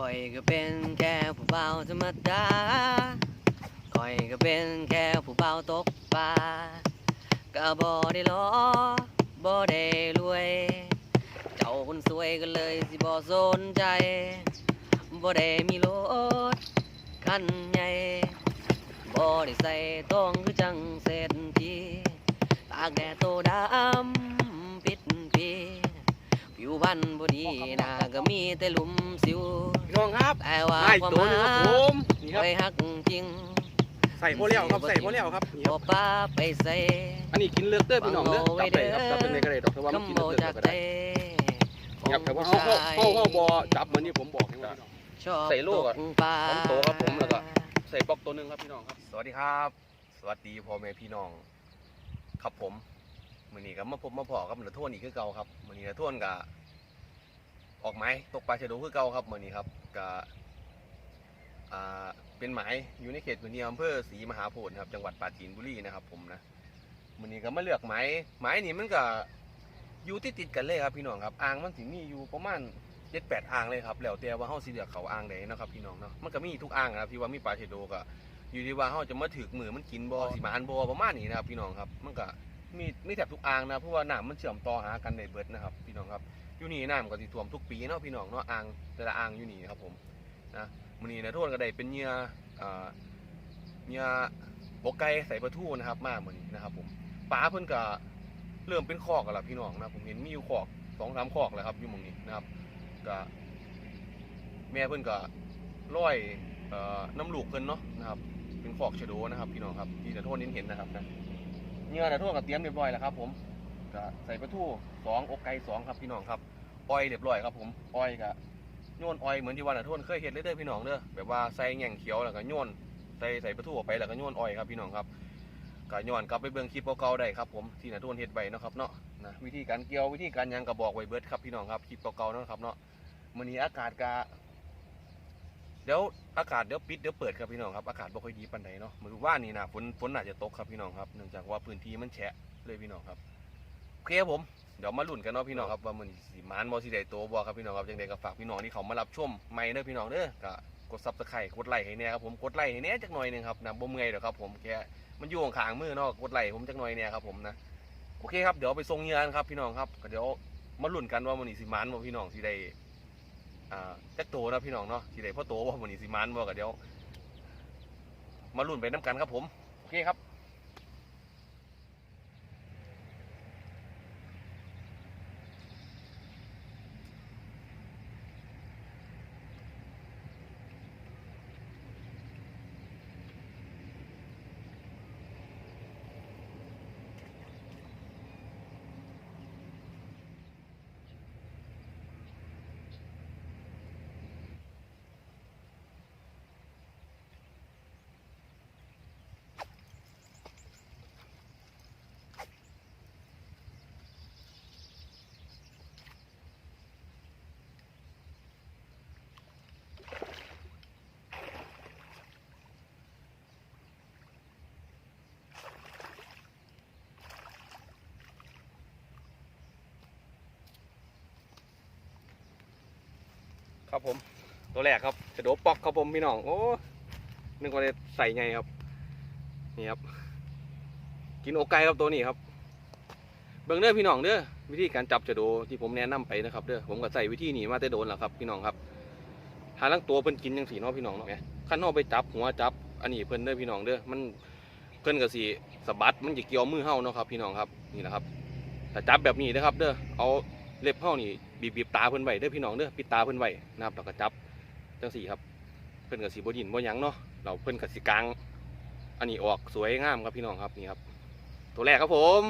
คอยก็เป็นแค่ผู้เบาธรรมดาคอยก็เป็นแค่ผู้เบาตกปลาก็บ่ได้ล้อบ่ได้รวย เจ้าคนสวยก็เลยสิบ่สนใจบ่ได้มีรถคันใหญ่บ่ได้ใส่ต้องคือจังเศรษฐีตากแดดโตดำปิดปีผิวพรรณบ่ดีหน้าก็มีแต่หลุมสิว พี่น้องครับแต่ว่าไม้ความตัวหนึงครับาผมนี่ครับไปหักจริง ใส่โมเลี้ยวครับใส่โมเลี้ยวครับนี่คบ่รับป้าไปใส่อันนี้กินเลือกเด้อพี่น้องเด้อจับได้ครับจับเป็นในกระเดดอกแต่ว่ามันกินคำเลืบ่อกจากก็ใจได้ของครับแต่ว่าผู้เขาชายเขาเขาเขาบอจับเหมือนที่ผมบอกให้ว่าชอบใส่ลูกตอะปลาของโตครับผมแล้วก็ใส่บล็อกตัวหนึงครับพี่น้องครับ สวัสดีครับ สวัสดีพ่อแม่พี่น้อง ครับผมมื้อนี้ก็มาพบมาพอกับเหนือท่วนอีกคือเก่าครับมื้อนี้เหนือท่วนก็ออกไม้ตกปลาชะโดคือเก่าครับมื้อนี้ครับ ก็อ่าเป็นหมายอยู่ในเขตพื้นที่อำเภอศรีมหาโพธิ์ครับจังหวัดปราจีนบุรีนะครับ ผมนะมื้อนี้ก็มาเลือกไม้ไม้นี่มันก็อยู่ติดติดกันเลยครับพี่น้องครับอ่างมันสิมีอยู่ประมาณเจ็ดแปดอ่างเลยครับแล้วแต่ว่าเฮาสิเลือกเขาอ่างใดนะครับพี่น้องเนาะมันก็มีทุกอ่างนะครับที่ว่ามีปลาชะโดก็อยู่ที่ว่าเขาจะมาถือมือมันกินบอสิมาอันบอประมาณนี้นะครับพี่น้องครับ มันก็มีมีแถบทุกอ่างนะเพราะว่าน้ำมันเชื่อมต่อหากันในเบิดนะครับ พี่น้องครับ อยู่นี่น้ำก็สิท่วมทุกปีเนาะพี่น้องเนาะอ่างแต่ละอ่างอยู่นี่ครับผมนะมื้อนี้นะทษก็ได้เป็นเหยื่ออ่าเหยื่อบกไก่ใส่ปลาทูนะครับ มามื้อนี้นะครับ ผมปลาเพิ่นก็เริ่มเป็นคอกกันแล้วพี่น้องนะผมเห็นมีอยู่คอกสองสามคอกแล้วครับอยู่หมองนี้นะครับก็แม่เพิ่นก็ร้อยน้ำลูกเพิ่นเนาะนะครับ เป็นขอกชะโดนะครับ พี่น้องครับที่จะโทษนิ้นเห็นนะครับนะเนื้อจะโทษกับเตรียมเรียบร้อยแล้วครับ ผม ก็ใส่ปลาทูสองอกไก่สองครับพี่น้องครับออยเรียบร้อยครับผมออยกับโยนออยเหมือนที่วันน่ะโทษเคยเห็นเลยเด้อพี่น้องเด้อแบบว่าใส่แง่งเขียวแล้วก็โยนใส่ใส่ปลาทูออกไปแล้วก็โยนออยครับพี่น้องครับก็ย้อนกลับไปเบิ่งคลิปเก่าๆได้ครับผมที่น่ะโทษเฮ็ดไว้เนาะครับเนาะนะวิธีการเกี่ยววิธีการยังก็บอกไว้เบิดครับพี่น้องครับคลิปเก่าๆเนาะครับเนาะมื้อนี้อากาศก็เดี๋ยวอากาศเดี๋ยวปิดเดี๋ยวเปิดครับพี่น้องครับอากาศบ่ค่อยดีปานใดเนาะมือว่านี่นะฝนฝนอาจจะตกครับพี่น้องครับเนื่องจากว่าพื้นที่มันแฉะเลยพี่น้องครับ เคครับผมเดี๋ยวมาลุ้นกันเนาะพี่น้องครับว่ามันสิมานบ่สิได้โตบ่ครับพี่น้องครับจังไดก็ฝากพี่น้องที่เขามารับชมใหม่เด้อพี่น้องเด้อก็กด Subscribe กดไลค์ให้แหน่ครับผมกดไลค์ให้แหน่จักหน่อยหนึงครับนะบ่เมื่อยดอกครับผมแค่มันอยู่ข้างๆมือเนาะกดไลค์ผมจักหน่อยแหน่ครับผมนะโอเคครับเดี๋ยวไปส่งเงินครับพี่น้องครับก็เดี๋ยวมาลุ้นกันว่ามันสิมานบ่พี่น้องสิได้อ่าจักโตนะพี่น้องเนาะที่ใดพ่อโตว่ามันนี้สิมานบ่ก็เดี๋ยว มาลุ้นไปน้ำกันครับผมโอเคครับ ครับผม ตัวแรกครับจะโดปอกครับผมพี่น้องโอ้นึกว่าจะใส่ไงครับ นี่ครับ กินอกไก่ครับตัวนี้ครับเบิ่งเด้อพี่น้องเด้อวิธีการจับจะโดที่ผมแนะนำไปนะครับเด้อผมก็ใส่วิธีนี้มาแต่โดนแล้วครับ พี่น้องครับหาลังตัวเพิ่นกินจังสีนาะพี่น้องเนาะขั้นเฮาไปจับหัวจับอันนี้เพิ่นเด้อพี่น้องเด้อมันเพิ่นก็สิสะบัดมันจะเกี่ยวมือเฮาเนาะครับ พี่น้องครับนี่นะครับแต่จับแบบนี้นะครับ เด้อเอา เล็บเฮานี่บีบบีบตาเพิ่นไว้เด้อพี่น้องเด้อปิดตาเพิ่นไว้นะครับแล้วก็จับจังสี่ครับ เพิ่นก็สิบ่ดินบ่หยังเนาะเราเพิ่นก็สิกลาง อันนี้ออกสวยงามครับพี่น้องครับนี่ครับ ตัวแรกครับผม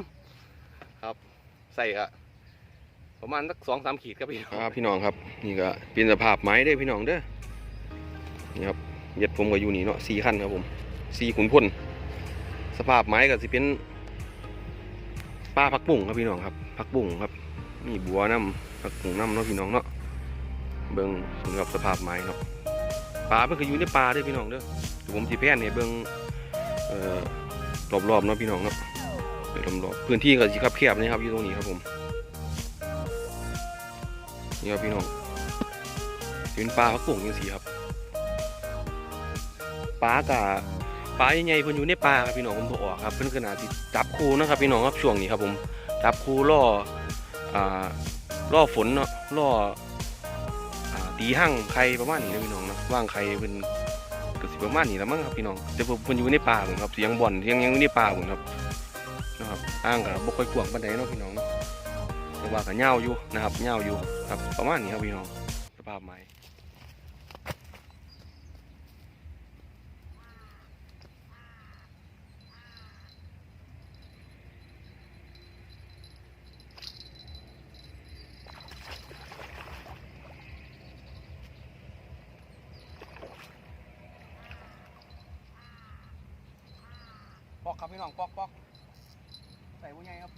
ครับใส่อะประมาณสักสองสามขีดครับพี่น้องครับพี่น้องครับ นี่ก็เป็นสภาพไม้ได้อพี่น้องเด้อนี่ครับเย็ดผมก็อยู่นี่เนาะสี่ขั้นครับผมสี่ขุนพลสภาพไม้ก็สิเป็นป้าพักบุ่งครับพี่น้องครับพักบุ่งครับ มีบัวน้ำพักบุ่งน้ำเนาะพี่น้องเนาะเบิ่งสำหรับสภาพไม้ครับปลาเพิ่นก็อยู่ในป่าด้อพี่น้องเด้อผมสิแพนให้เบิ่งเอ่อรอบๆเนาะพี่น้องเนาะไปรอบๆพื้นที่ก็สิคับแคบนี่ครับอยู่ตรงนี้ครับผมนี่ครับพี่น้องเป็นปลาพักกุ้งจังซี่ครับปลากะปลาใหญ่ๆเพิ่นอยู่ในปลาครับพี่น้องผมบ่ออกครับเพิ่นก็น่าสิจับคูนะครับพี่น้องครับช่วงนี้ครับผมจับคูล่อ ล่อฝนเนาะล่อตีหั่งไข่ประมาณนี้นะพี่น้องเนาะว่างไข่เป็นก็สิประมาณนี้ละมั้งครับพี่น้องแต่เพิ่นอยู่ในป่าผมครับเสียงบ่อนเสียงยังอยู่ในป่าผมครับนะครับอ้างกับบกค่อยกวางปานใดเนาะพี่น้องเนาะแต่ว่าก็เหงาอยู่นะครับเหงาอยู่ครับประมาณนี้ครับพี่น้องสภาพไม้ ครับพี่น้องปอกปอกใส่บุญใหญ่ครับ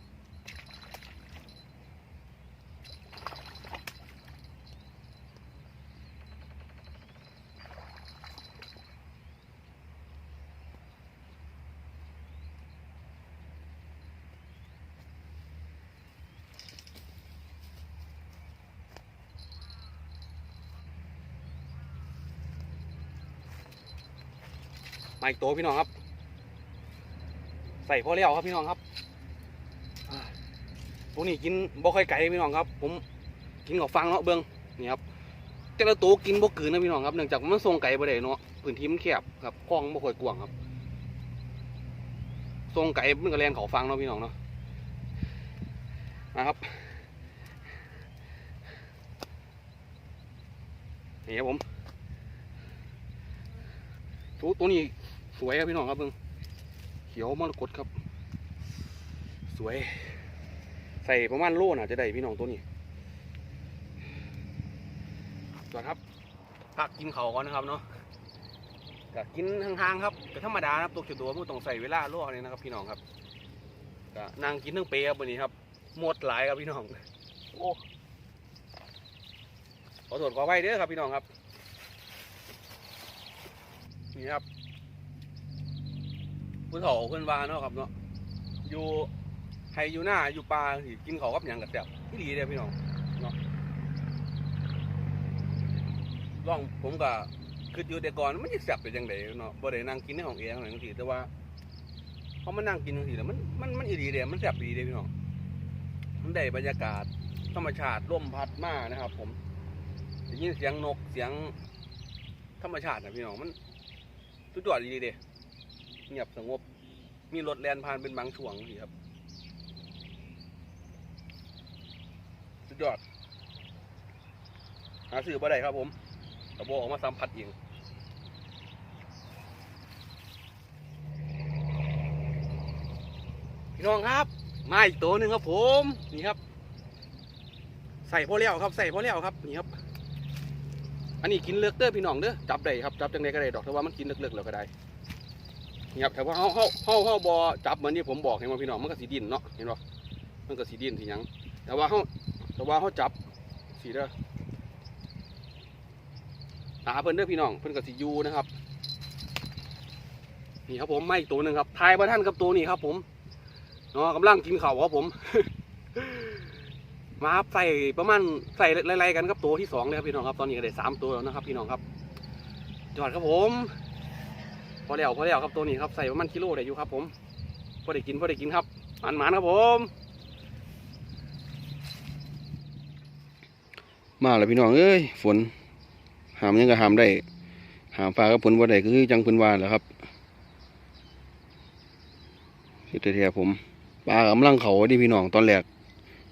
มาอีกตัวพี่น้องครับ ใส่พ่อแล้วครับพี่น้องครับตัวนี้กินบ่ค่อยไก่พี่น้องครับ ผมกินกับฟังเนาะเบิ้งนี่ครับแต่ละตัวกินบ่กินนะพี่น้องครับเนื่องจากมันส่งไก่บ่ได้เนาะพื้นที่มันแคบครับคลองบ่ค่อยกว้างครับส่งไก่มันก็แล่นเขาฟังเนาะพี่น้องเนาะนะครับนี่ครับผมตัวตัวนี้สวยครับพี่น้องครับเบิ่ง เขียวมรกตครับ สวย ใส่ประมาณโลน่ะจะได้พี่น้องตัวนี้จอดครับพักกินเขาวก่อนนะครับเนาะก็กินห่างๆครับก็ธรรมดานะครับตกเฉตัวมันต้องใส่เวลาโลนี่นะครับ พี่น้องครับก็นั่งกินทั้งเปรย์ครับวันนี้ครับหมดหลายครับพี่น้องโอ้ขอโทษขอไว้เด้อครับพี่น้องครับนี่ครับ ผู้เฒ่าเพื่อนวาเนาะครับเนาะอยู่ไฮอยู่หน้าอยู่ปลาสิกินเขากับหยังกับแซ่บที่ดีเลยพี่น้องเนาะลองผมก็คืออยู่แต่ก่อนมันจะแซ่บเป็นยังไงเนาะบ่ได้นั่งกินในห้องแอร์อะไรทั้งทีแต่ว่าพอมานั่งกินทั้งทีแล้วมันมันมันอีดีเด้มันแซ่บดีเด้พี่น้องมันได้บรรยากาศธรรมชาติลมพัดมานะครับ ผมได้ยินเสียงนกเสียงธรรมชาตินะพี่น้องมันสุดยอดดีเด้ เงียบสงบ มีรถแล่นผ่านเป็นบางช่วงนี่ครับ สุดยอด หาซื้อบ่ได้ครับผมกระโบออกมาสัมผัสเองพี่น้องครับ มาอีกตัวหนึ่งครับผม นี่ครับ ใส่พอแล้วครับ ใส่พอแล้วครับ นี่ครับ อันนี้กินเลือกเด้อพี่น้องเด้อจับได้ครับ จับจังไดก็ได้ดอกแต่ว่ามันกินเลือกๆแล้วก็ได้ นี่ครับแต่ว่าเฮาเฮาเฮาเฮาบ่จับเหมือนที่ผมบอกให้ว่าพี่น้องมันก็สีดินเนาะเห็นบ่มันก็สีดินสีหยังแต่ว่าเฮาแต่ว่าเฮาจับสีเด้อตาเพิ่นเด้อพี่น้องเพิ่นก็สิอยู่นะครับนี่ครับผมไม่อีกตัวหนึ่งครับทายบ่ทันกับตัวนี้ครับผมเนาะกำลังกินข้าครับผม มาครับใส่ประมาณใส่ไล่ๆกันครับตัวที่สองเลยครับพี่น้องครับตอนนี้ก็ได้สามตัวแล้วนะครับ พี่น้องครับจอดครับผม พอแล้วพอแล้วครับตัวนี้ครับใส่ประมาณกิโลได้อยู่ครับ ผมพอได้กินพอได้กินครับหมันหมันครับผม มาแล้วพี่น้องเอ้ยฝนหามยังก็หามได้หามฟ้ากับฝนบ่ได้ก็คือจังพิ่นว่าแหละครับคือแท้ๆผมปลากำลังเขาดิพี่น้องตอนแรก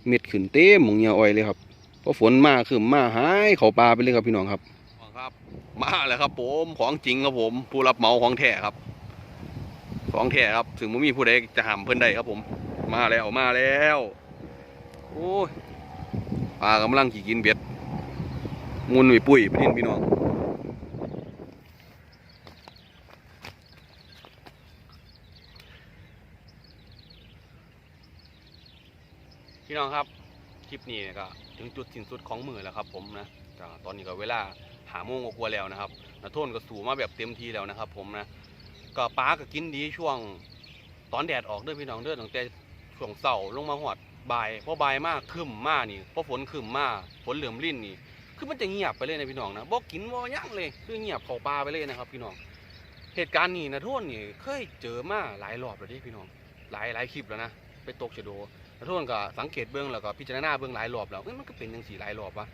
เม็ดขึ้นเต็มหมงเงียอ้อยเลยครับพอฝนมาขึ้นมาหายเขาปลาไปเลยครับพี่น้องครับ มาแล้วครับ ผมของจริงครับผม ผู้รับเหมาของแท้ครับ ของแท้ครับ ถึงไม่มีผู้ใดจะห้ามเพิ่อนได้ครับผม มาแล้วมาแล้วโอ้ยปลากำลังขี่กินเบ็ดมุนหนุ่ยปุ้ยไปดินพี่น้องพี่น้องครับคลิปนี้ก็ถึงจุดสิ้นสุดของมือแล้วครับ ผมนะตอนนี้ก็เวลา หาโมงกว่าๆแล้วนะครับนาโทนก็สู่มาแบบเต็มทีแล้วนะครับ ผมนะก็ปลาก็กินดีช่วงตอนแดดออกเด้อพี่น้องเด้อตั้งแต่ช่วงเสาร์ลงมาหอดบ่ายพอบ่ายมากขึ้นมากนี่พอฝนขึ้นมากฝนเหลื่อมลิ่นนี่คือมันจะเงียบไปเลยนะพี่น้องนะบ่กินบ่หยังเลยคือเงียบเข้าป่าไปเลยนะครับ พี่น้องเหตุการณ์นี้นะโทษนี่เคยเจอมาหลายรอบแล้วเดิพี่น้องหลายหลายคลิปแล้วนะไปตกชะโดนะโทษก็สังเกตเบื้องแล้วก็พิจารณาเบื้องหลายรอบแล้วมันก็เป็นจังสี่หลายรอบวะ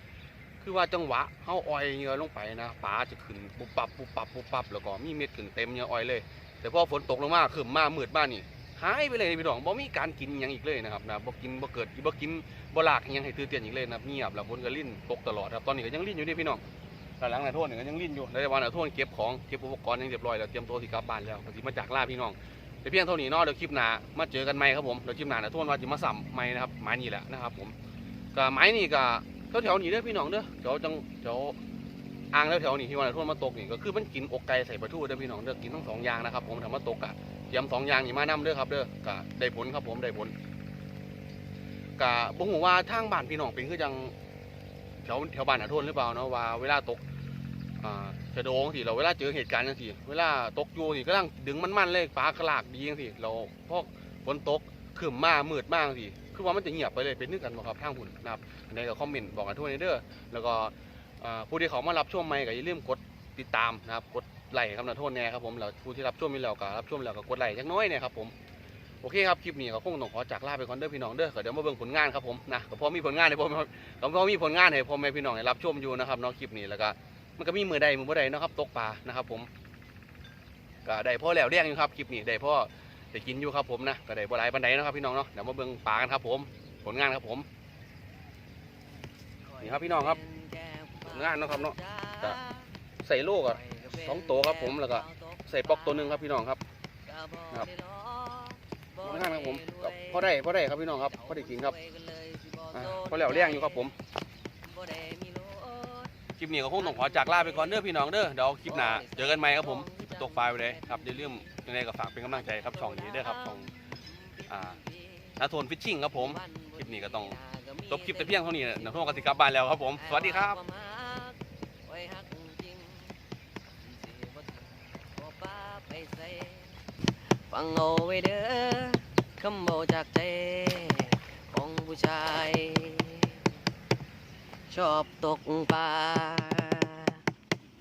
คือว่าจังหวะเฮาอ้อยเหงือลงไปนะปลาจะขึ้นปุบปับปุบปับปุบปับแล้วก็มีเม็ดขึ้นเต็มเหงืออ้อยเลย แต่พอฝนตกลงมาขึ้นมามืดบ้านนี่หายไปเลยพี่น้องบ่มีการกินยังอีกเลยนะครับนะบ่กินบ่เกิดบ่กินบ่ลากยังให้ตื่นเต้นอีกเลยนะเงียบแล้วฝนก็ลิ้นตกตลอดครับตอนนี้ก็ยังลิ้นอยู่นี่พี่น้องด้านหลังนายโทษนี่ก็ยังลิ้นอยู่ในวันนายโทษเก็บของเก็บอุปกรณ์ยังเรียบร้อยแล้วเตรียมตัวสิกลับบ้านแล้วสิมาจากลาพี่น้องแต่เพียงเท่านี้เนาะเดี๋ยวคลิปหน้ามาเจอกันใหม่ครับผมเดี๋ยวคลิปหน้านายโทษว่าสิมาสัมใหม่นะครับไม้นี่แหละนะครับผมก็ไม้นี่ก็ แถวๆนี้เด้อพี่น้องเด้อแถวจังแถวอ่างแถวนี้ที่ว่านายโทษมาตกนี่ก็คือมันกินอกไก่ใส่ปลาทูเด้อพี่น้องเด้อกินทั้งสองอย่างนะครับผมถ้ามาตกอะเตรียมสองอย่างนี่มานํเด้อครับเด้อก็ได้ผลครับผมได้ผลก็บ่ฮู้ว่าทางบ้านพี่น้องเป็นคือจังแถวแถวบ้านอาทนหรือเปล่าเนาะว่าเวลาตกอ่าชะโดงสิเราเวลาเจอเหตุการณ์จังซี่เวลาตกอยู่นี่กำลังดึงมันๆเลยฟ้ากระลากดีจังซี่เราพอฝนตก ขึ้นมามืดมากสิคือว่ามันจะเงียบไปเลยเป็นนึกกันบ่ครับทางหุ่นนะครับอันก็คอมเมนต์บอกกันทั่วในเด้อแล้วก็ผู้ที่เขามารับชมใหม่ก็อย่าลืมกดติดตามนะครับกดไลค์ครับนะโทษแน่ครับผมแล้วผู้ที่รับชมมีแล้วก็รับชมแล้วก็กดไลค์จักน้อยเนี่ยครับผมโอเคครับคลิปนี้ก็คงต้องขอจากลาไปก่อนเด้อพี่น้องเด้อก็เดี๋ยวมาเบิ่งผลงานครับผมนะก็พอมีผลงานให้ผมก็พอมีผลงานให้พ่อแม่พี่น้องให้รับชมอยู่นะครับเนาะคลิปนี้แล้วก็มันก็มีมือใดมือบ่ใดเนาะครับตกปลานะครับผมก็ได้พ่อแล้วเรียงอยู่ครับคลิปนี้ได้พ่อ ได้กินอยู่ครับผมนะก็ได้บ่หลายปานใดนะครับพี่น้องเนาะเดี๋ยวมาเบิ่งปลากันครับผม ผลงานครับผมนี่ครับพี่น้องครับผลงานนะครับเนาะใส่ลูกอะสองตัวครับผมแล้วก็ใส่ปลอกตัวหนึ่งครับพี่น้องครับครับผลงานครับผมก็พอได้พอได้ครับพี่น้องครับพอได้กินครับอ่าพอแล้วเลี้ยงอยู่ครับผมคลิปนี้ก็คงต้องขอจากลาไปก่อนเด้อพี่น้องเด้อเดี๋ยวคลิปหน้าเจอกันใหม่ครับผม ตกไฟล์ไปเลยครับอย่าลืมยังไงก็ฝากเป็นกำลังใจครับช่องนี้เด้อครับช่องอ่านาโทนฟิชชิ่งครับผมคลิปนี้ก็ต้องจบคลิปแต่เพียงเท่านี้นะพวกกสิกลับบ้านแล้วครับผม สวัสดีครับฟังเอาไว้เด้อคำบอกจากใจของผู้ชาย ชอบตกปลา